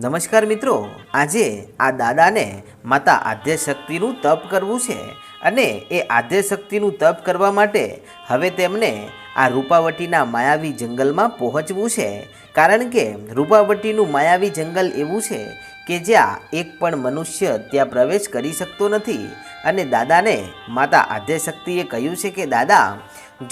નમસ્કાર મિત્રો, આજે આ દાદાને માતા આદ્ય શક્તિનું તપ કરવું છે અને એ આદ્ય શક્તિનું તપ કરવા માટે હવે તેમને આ રૂપાવટીના માયાવી જંગલમાં પહોંચવું છે. કારણ કે રૂપાવટીનું માયાવી જંગલ એવું છે કે જ્યાં એક પણ મનુષ્ય ત્યાં પ્રવેશ કરી શકતો નથી. અને દાદાને માતા આદ્યશક્તિએ કહ્યું છે કે, દાદા,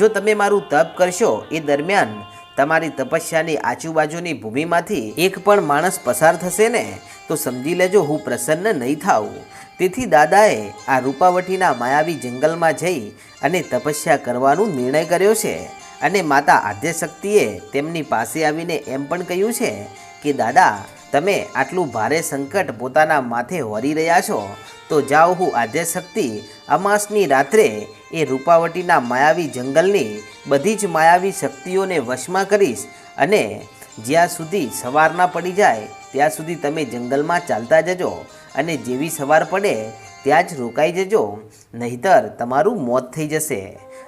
જો તમે મારું તપ કરશો, એ દરમિયાન તમારી તપસ્યાની આજુબાજુની ભૂમિમાંથી એક પણ માણસ પસાર થશે ને, તો સમજી લેજો હું પ્રસન્ન નહીં થાઉં. તેથી દાદાએ આ રૂપાવટીના માયાવી જંગલમાં જઈ અને તપસ્યા કરવાનું નિર્ણય કર્યો છે. અને માતા આદ્યશક્તિએ તેમની પાસે આવીને એમ પણ કહ્યું છે કે, દાદા, તમે આટલું ભારે સંકટ પોતાના માથે વરી રહ્યા છો, તો જાઓ હું આદ્યશક્તિ અમાસની રાત્રે એ રૂપાવટીના માયાવી જંગલની બધી જ માયાવી શક્તિઓને વશમાં કરીશ અને જ્યાં સુધી સવાર ના પડી જાય, ત્યાં સુધી તમે જંગલમાં ચાલતા જજો અને જેવી સવાર પડે, ત્યાં જ રોકાઈ જજો. નહીતર તમારું મોત થઈ જશે.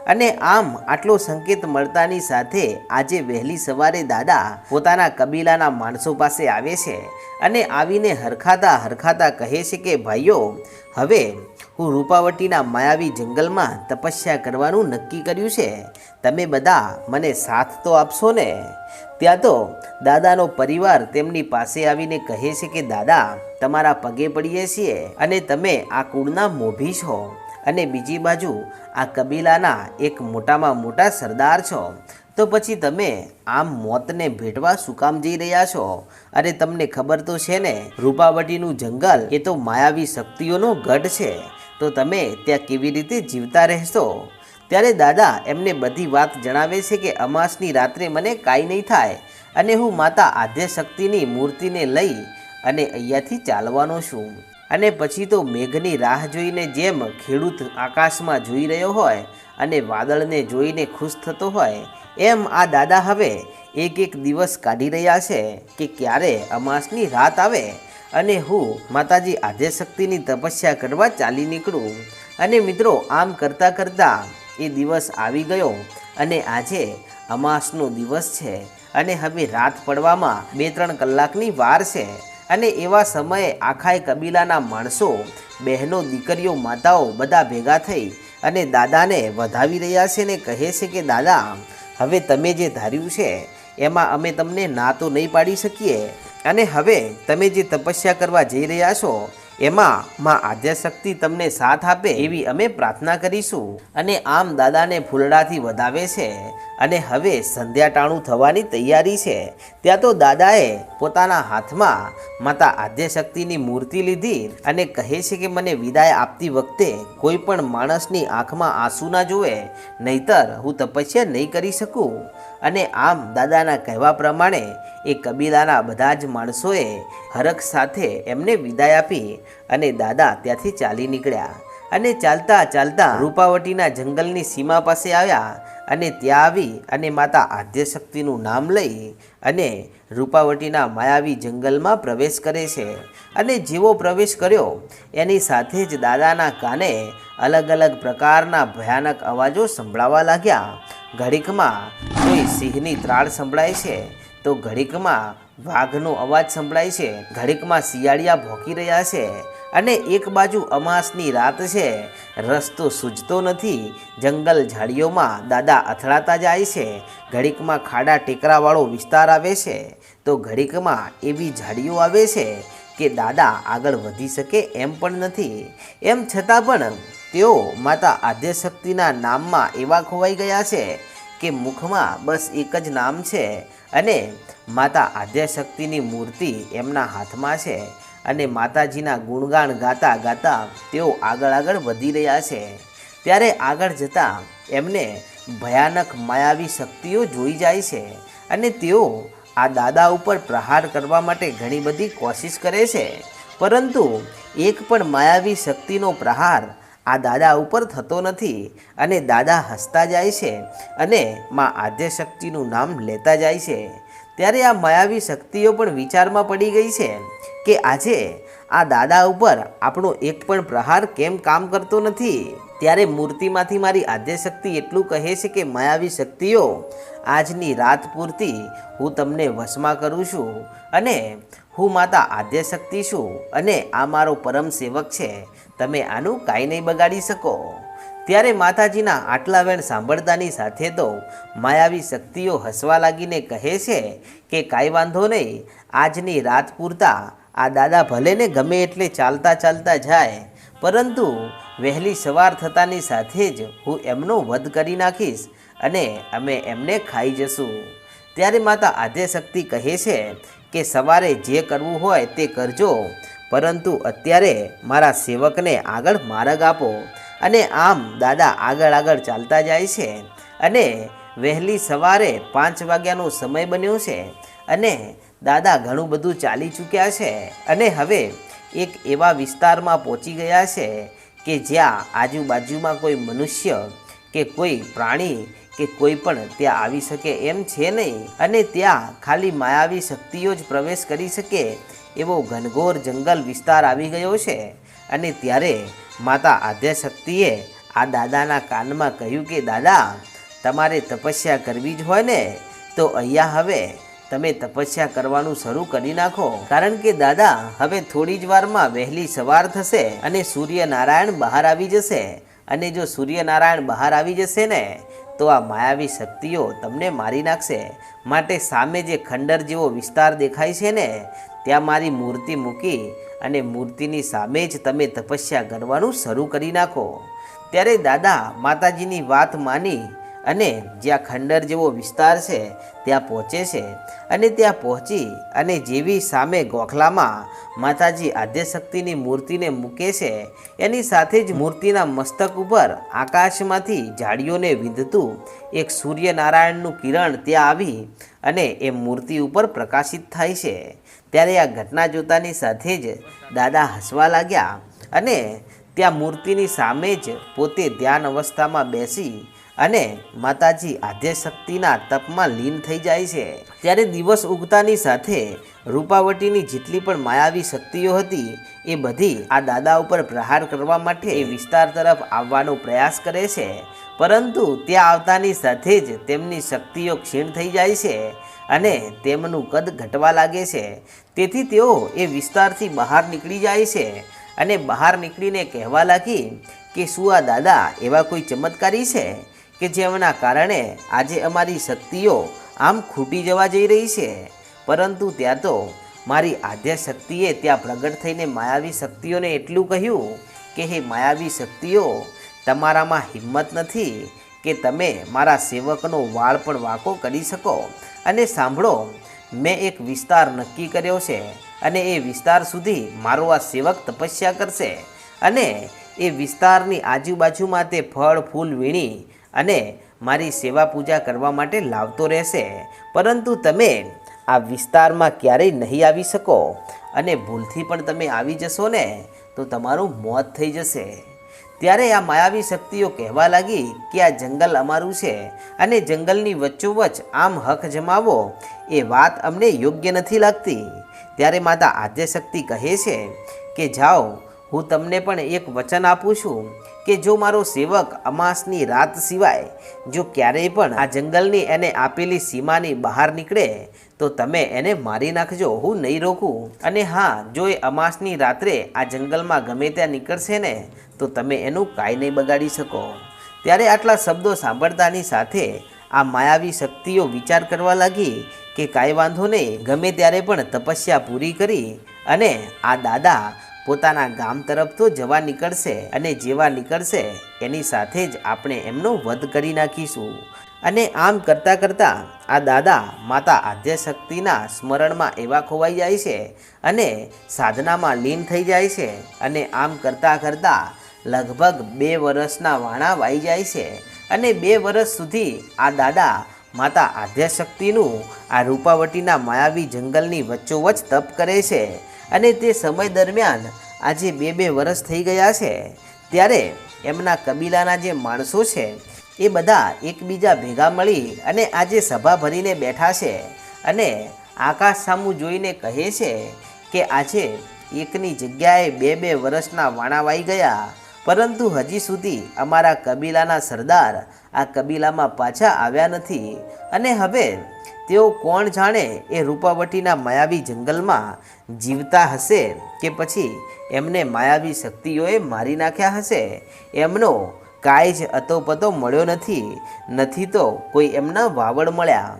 અને આમ આટલો સંકેત મળતાની સાથે આજે વહેલી સવારે દાદા પોતાના કબીલાના માણસો પાસે આવે છે અને આવીને હરખાતા હરખાતા કહે છે કે, ભાઈઓ, હવે હું રૂપાવટીના માયાવી જંગલમાં તપસ્યા કરવાનું નક્કી કર્યું છે. તમે બધા મને સાથ તો આપશો ને? ત્યાં તો દાદાનો પરિવાર તેમની પાસે આવીને કહે છે કે, દાદા, તમારા પગે પડીએ છીએ અને તમે આ કુળના મોભી છો. અને બીજી બાજુ આ કબીલાના એક મોટામાં મોટા સરદાર છો. તો પછી તમે આમ મોતને ભેટવા શું કામ જઈ રહ્યા છો? અરે તમને ખબર તો છે ને, રૂપાવટીનું જંગલ એ તો માયાવી શક્તિઓનો ગઢ છે. તો તમે ત્યાં કેવી રીતે જીવતા રહેશો? ત્યારે દાદા એમને બધી વાત જણાવે છે કે અમાસની રાત્રે મને કાંઈ નહીં થાય અને હું માતા આદ્ય શક્તિની મૂર્તિને લઈ અને અહીંયાથી ચાલવાનો છું. અને પછી તો મેઘની રાહ જોઈને જેમ ખેડૂત આકાશમાં જોઈ રહ્યો હોય અને વાદળને જોઈને ખુશ થતો હોય, એમ આ દાદા હવે એક એક દિવસ કાઢી રહ્યા છે કે ક્યારે અમાસની રાત આવે અને હું માતાજી આદ્યશક્તિની તપસ્યા કરવા ચાલી નીકળું. અને મિત્રો, આમ કરતાં કરતાં એ દિવસ આવી ગયો અને આજે અમાસનો દિવસ છે અને હવે રાત પડવામાં બે ત્રણ કલાકની વાર છે. અને એવા સમયે આખાય કબીલાના માણસો, બહેનો, દીકરીઓ, માતાઓ બધા ભેગા થઈ અને દાદાને વધાવી રહ્યા છે ને કહે છે કે, દાદા, હવે તમે જે ધાર્યું છે, એમાં અમે તમને ના તો નહીં પાડી શકીએ. અને હવે તમે જે તપસ્યા કરવા જઈ રહ્યા છો એમાં માં આદ્યશક્તિ તમને સાથ આપે એવી અમે પ્રાર્થના કરીશું. અને આમ દાદાને ફૂલડાથી વધાવે છે અને હવે સંધ્યા ટાણું થવાની તૈયારી છે. ત્યાં તો દાદાએ પોતાના હાથમાં માતા આદ્યશક્તિની મૂર્તિ લીધી અને કહે છે કે મને વિદાય આપતી વખતે કોઈ પણ માણસની આંખમાં આંસુ ના જુએ, નહીતર હું તપસ્યા નહીં કરી શકું. અને આમ દાદાના કહેવા પ્રમાણે એ કબીલાના બધા જ માણસોએ હરખ સાથે એમને વિદાય આપી અને દાદા ત્યાંથી ચાલી નીકળ્યા. અને ચાલતા ચાલતા રૂપાવટીના જંગલની સીમા પાસે આવ્યા અને ત્યાં આવી અને માતા આદ્યશક્તિનું નામ લઈ અને રૂપાવટીના માયાવી જંગલમાં પ્રવેશ કરે છે. અને જેવો પ્રવેશ કર્યો, એની સાથે જ દાદાના કાને અલગ અલગ પ્રકારના ભયાનક અવાજો સંભળાવા લાગ્યા. ઘડીકમાં કોઈ સિંહની ત્રાળ સંભળાય છે, તો ઘડીકમાં વાઘનો અવાજ સંભળાય છે. ઘડીકમાં શિયાળિયા ભોંકી રહ્યા છે અને એક બાજુ અમાસની રાત છે. રસ્તો સૂજતો નથી. જંગલ ઝાડીઓમાં દાદા અથડાતા જાય છે. ઘડીકમાં ખાડા ટેકરાવાળો વિસ્તાર આવે છે. તો ઘડીકમાં એવી ઝાડીઓ આવે છે કે દાદા આગળ વધી શકે એમ પણ નથી. એમ છતાં પણ તેઓ માતા આદ્યશક્તિના નામમાં એવા ખોવાઈ ગયા છે. કે મુખમાં બસ એક જ નામ છે અને માતા આદ્યશક્તિની મૂર્તિ એમના હાથમાં છે અને માતાજીના ગુણગાન ગાતા ગાતા તેઓ આગળ આગળ વધી રહ્યા છે. ત્યારે આગળ જતાં એમને ભયાનક માયાવી શક્તિઓ જોઈ જાય છે અને તેઓ આ દાદા ઉપર પ્રહાર કરવા માટે ઘણી બધી કોશિશ કરે છે. પરંતુ એક પણ માયાવી શક્તિનો પ્રહાર આ દાદા ઉપર થતો નથી અને દાદા હસતા જાય છે અને માં આદ્યશક્તિનું નામ લેતા જાય છે. ત્યારે આ માયાવી શક્તિઓ પણ વિચારમાં પડી ગઈ છે કે આજે આ દાદા ઉપર આપણો એક પણ પ્રહાર કેમ કામ કરતો નથી? ત્યારે મૂર્તિમાંથી મારી આદ્યશક્તિ એટલું કહે છે કે માયાવી શક્તિઓ, આજની રાત પૂરતી હું તમને વશમાં કરું છું અને હું માતા આદ્યશક્તિ છું અને આ મારો પરમ સેવક છે. તમે આનું કાંઈ નહીં બગાડી શકો. ત્યારે માતાજીના આટલા વેણ સાંભળતાની સાથે તો માયાવી શક્તિઓ હસવા લાગીને કહે છે કે કાંઈ વાંધો નહીં, આજની રાત પૂરતા આ દાદા ભલે ને ગમે એટલે ચાલતા ચાલતા જાય. પરંતુ વહેલી સવાર થતાની સાથે જ હું એમનો વધ કરી નાખીશ અને અમે એમને ખાઈ જશું. ત્યારે માતા આદ્યશક્તિ કહે છે કે સવારે જે કરવું હોય તે કરજો પરંતુ અત્યારે મારા સેવકને આગળ માર્ગ આપો અને આમ દાદા આગળ આગળ ચાલતા જાય છે અને વહેલી સવારે પાંચ વાગ્યાનો સમય બન્યો છે અને દાદા ઘણું બધું ચાલી ચૂક્યા છે અને હવે એક એવા વિસ્તારમાં પહોંચી ગયા છે કે જ્યાં આજુબાજુમાં કોઈ મનુષ્ય કે કોઈ પ્રાણી કે કોઈ પણ ત્યાં આવી શકે એમ છે નહીં અને ત્યાં ખાલી માયાવી શક્તિઓ જ પ્રવેશ કરી શકે એવો ઘનઘોર જંગલ વિસ્તાર આવી ગયો છે. અને ત્યારે માતા આદ્યશક્તિએ આ દાદાના કાનમાં કહ્યું કે, દાદા, તમારે તપસ્યા કરવી જ હોય ને, તો અહીંયા હવે તમે તપસ્યા કરવાનું શરૂ કરી નાખો. કારણ કે દાદા, હવે થોડી જ વારમાં વહેલી સવાર થશે અને સૂર્યનારાયણ બહાર આવી જશે. અને જો સૂર્યનારાયણ બહાર આવી જશે ને, તો આ માયાવી શક્તિઓ તમને મારી નાખશે. માટે સામે જે ખંડર જેવો વિસ્તાર દેખાય છે ને ત્યાં મારી મૂર્તિ મૂકી અને મૂર્તિની સામે જ તમે તપસ્યા કરવાનું શરૂ કરી નાખો. ત્યારે દાદા માતાજીની વાત માની અને જ્યાં ખંડર જેવો વિસ્તાર છે, ત્યાં પહોંચે છે. અને ત્યાં પહોંચી અને જેવી સામે ગોખલામાં માતાજી આદ્યશક્તિની મૂર્તિને મૂકે છે, એની સાથે જ મૂર્તિના મસ્તક ઉપર આકાશમાંથી ઝાડીઓને વિંધતું એક સૂર્યનારાયણનું કિરણ ત્યાં આવી અને એ મૂર્તિ ઉપર પ્રકાશિત થાય છે. ત્યારે આ ઘટના જોતાની સાથે જ દાદા હસવા લાગ્યા અને ત્યાં મૂર્તિની સામે જ પોતે ધ્યાન અવસ્થામાં બેસી અને માતાજી આદ્યશક્તિના તપમાં લીન થઈ જાય છે. ત્યારે દિવસ ઉગતાની સાથે રૂપાવટીની જેટલી પણ માયાવી શક્તિઓ હતી, એ બધી આ દાદા ઉપર પ્રહાર કરવા માટે એ વિસ્તાર તરફ આવવાનો પ્રયાસ કરે છે. પરંતુ ત્યાં આવતાની સાથે જ તેમની શક્તિઓ ક્ષીણ થઈ જાય છે અને તેમનું કદ ઘટવા લાગે છે. તેથી તેઓ એ વિસ્તારથી બહાર નીકળી જાય છે અને બહાર નીકળીને કહેવા લાગી કે, શું આ દાદા એવા કોઈ ચમત્કારી છે? કે જેમના કારણે આજે અમારી શક્તિઓ આમ ખૂટી જવા જઈ રહી છે. પરંતુ ત્યાં તો મારી આદ્ય શક્તિએ ત્યાં પ્રગટ થઈને માયાવી શક્તિઓને એટલું કહ્યું કે, હે માયાવી શક્તિઓ, તમારામાં હિંમત નથી કે તમે મારા સેવકનો વાળ પણ વાંકો કરી શકો. અને સાંભળો, મેં એક વિસ્તાર નક્કી કર્યો છે અને એ વિસ્તાર સુધી મારો આ સેવક તપસ્યા કરશે. અને એ વિસ્તારની આજુબાજુમાં તે ફળ, ફૂલ વીણી અને મારી સેવા પૂજા કરવા માટે લાવતો રહેશે. પરંતુ તમે આ વિસ્તારમાં ક્યારેય નહીં આવી શકો અને ભૂલથી પણ તમે આવી જશો ને, તો તમારું મોત થઈ જશે. ત્યારે આ માયાવી શક્તિઓ કહેવા લાગી કે આ જંગલ અમારું છે અને જંગલની વચ્ચોવચ્ચ આમ હક જમાવો એ વાત અમને યોગ્ય નથી લાગતી. ત્યારે માતા આદ્યશક્તિ કહે છે કે જાઓ હું તમને પણ એક વચન આપું છું કે જો મારો સેવક અમાસની રાત સિવાય જો ક્યારેય પણ આ જંગલની એને આપેલી સીમાની બહાર નીકળે, તો તમે એને મારી નાખજો, હું નહીં રોકું. અને હા, જો એ અમાસની રાત્રે આ જંગલમાં ગમે ત્યાં નીકળશે ને, તો તમે એનું કાંઈ નહીં બગાડી શકો. ત્યારે આટલા શબ્દો સાંભળતાની સાથે આ માયાવી શક્તિઓ વિચાર કરવા લાગી કે કાંઈ વાંધો નહીં, ગમે ત્યારે પણ તપસ્યા પૂરી કરી અને આ દાદા પોતાના ગામ તરફ તો જવા નીકળશે અને જેવા નીકળશે એની સાથે જ આપણે એમનો વધ કરી નાખીશું. અને આમ કરતાં કરતાં આ દાદા માતા આદ્યશક્તિના સ્મરણમાં એવા ખોવાઈ જાય છે અને સાધનામાં લીન થઈ જાય છે અને આમ કરતાં કરતાં લગભગ બે વર્ષના વાણા વાઈ જાય છે અને બે વર્ષ સુધી આ દાદા માતા આદ્યશક્તિનું આ રૂપાવટીના માયાવી જંગલની વચ્ચોવચ્ચ તપ કરે છે. અને તે સમય દરમિયાન આજે બે બે વર્ષ થઈ ગયા છે, ત્યારે એમના કબીલાના જે માણસો છે, એ બધા એકબીજા ભેગા મળી અને આજે સભા ભરીને બેઠા છે અને આકાશ સામું જોઈને કહે છે કે આજે એકની જગ્યાએ બે બે વર્ષના વાણા વાઈ ગયા, પરંતુ હજી સુધી અમારા કબીલાના સરદાર આ કબીલામાં પાછા આવ્યા નથી અને હવે તેઓ કોણ જાણે એ રૂપાવટીના માયાવી જંગલમાં જીવતા હશે કે પછી એમને માયાવી શક્તિઓએ મારી નાખ્યા હશે? એમનો કાંઈ જ અતોપતો મળ્યો નથી. નથી તો કોઈ એમના વાવડ મળ્યા.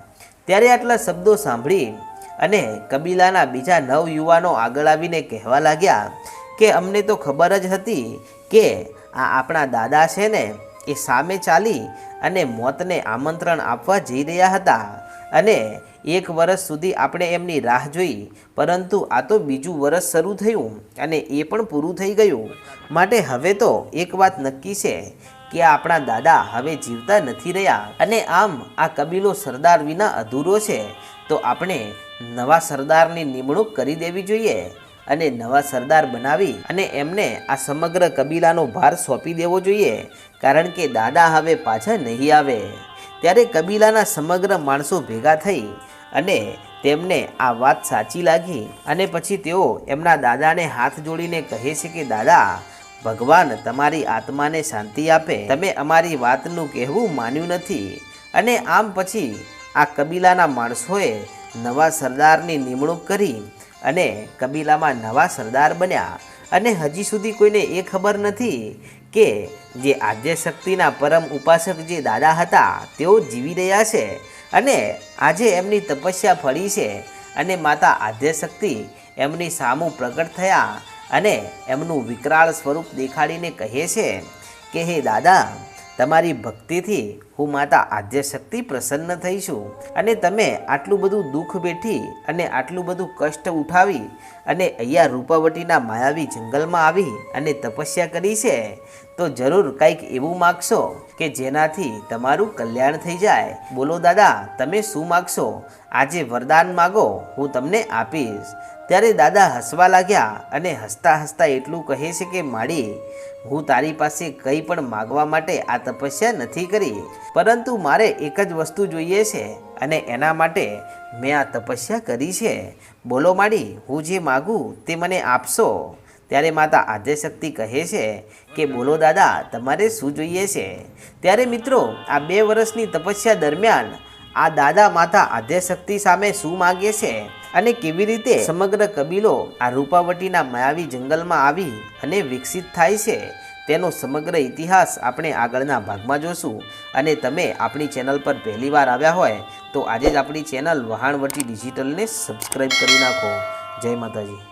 ત્યારે આટલા શબ્દો સાંભળી અને કબીલાના બીજા નવ યુવાનો આગળ આવીને કહેવા લાગ્યા કે અમને તો ખબર જ હતી કે આ આપણા દાદા છે ને એ સામે ચાલી અને મોતને આમંત્રણ આપવા જઈ રહ્યા હતા. અને એક વર્ષ સુધી આપણે એમની રાહ જોઈ, પરંતુ આ તો બીજું વર્ષ શરૂ થયું અને એ પણ પૂરું થઈ ગયું. માટે હવે તો એક વાત નક્કી છે કે આપણા દાદા હવે જીવતા નથી રહ્યા અને આમ આ કબીલો સરદાર વિના અધૂરો છે. તો આપણે નવા સરદારની નિમણૂક કરી દેવી જોઈએ અને નવા સરદાર બનાવી અને એમને આ સમગ્ર કબીલાનો ભાર સોંપી દેવો જોઈએ, કારણ કે દાદા હવે પાછા નહીં આવે. ત્યારે કબીલાના સમગ્ર માણસો ભેગા થઈ અને તેમને આ વાત સાચી લાગી અને પછી તેઓ એમના દાદાને હાથ જોડીને કહે છે કે, દાદા, ભગવાન તમારી આત્માને શાંતિ આપે. તમે અમારી વાતનું કહેવું માન્યું નથી. અને આમ પછી આ કબીલાના માણસોએ નવા સરદારની નિમણૂક કરી અને કબીલામાં નવા સરદાર બન્યા. અને હજી સુધી કોઈને એ ખબર નથી કે જે આદ્યશક્તિના પરમ ઉપાસક જે દાદા હતા, તેઓ જીવી રહ્યા છે અને આજે એમની તપસ્યા ફળી છે અને માતા આદ્યશક્તિ એમની સામું પ્રગટ થયા અને એમનું વિકરાળ સ્વરૂપ દેખાડીને કહે છે કે, હે દાદા તમારી ભક્તિથી હું માતા આદ્યશક્તિ પ્રસન્ન થઈ છું અને તમે આટલું બધું દુઃખ બેઠી અને આટલું બધું કષ્ટ ઉઠાવી અને અહીંયા રૂપાવટીના માયાવી જંગલમાં આવી અને તપસ્યા કરી છે તો જરૂર કંઈક એવું માગશો કે જેનાથી તમારું કલ્યાણ થઈ જાય. બોલો, દાદા, તમે શું માગશો? આજે વરદાન માગો, હું તમને આપીશ. ત્યારે દાદા હસવા લાગ્યા અને હસતા હસતા એટલું કહે છે કે, માડી, હું તારી પાસે કંઈ પણ માગવા માટે આ તપસ્યા નથી કરી, પરંતુ મારે એક જ વસ્તુ જોઈએ છે અને એના માટે મેં આ તપસ્યા કરી છે. બોલો, માડી, હું જે માગું તે મને આપશો. ત્યારે માતા આદ્યશક્તિ કહે છે કે બોલો દાદા, તમારે શું જોઈએ છે? ત્યારે મિત્રો, આ બે વર્ષની તપસ્યા દરમિયાન આ દાદા માતા આદ્યશક્તિ સામે શું માગે છે અને કેવી રીતે સમગ્ર કબીલો આ રૂપાવટીના માયાવી જંગલમાં આવી અને વિકસિત થાય છે, તેનો સમગ્ર ઇતિહાસ આપણે આગળના ભાગમાં જોશું. અને તમે આપણી ચેનલ પર પહેલીવાર આવ્યા હોય, તો આજે જ આપણી ચેનલ વહાણવટી ડિજિટલને સબસ્ક્રાઈબ કરી નાખો. જય માતાજી.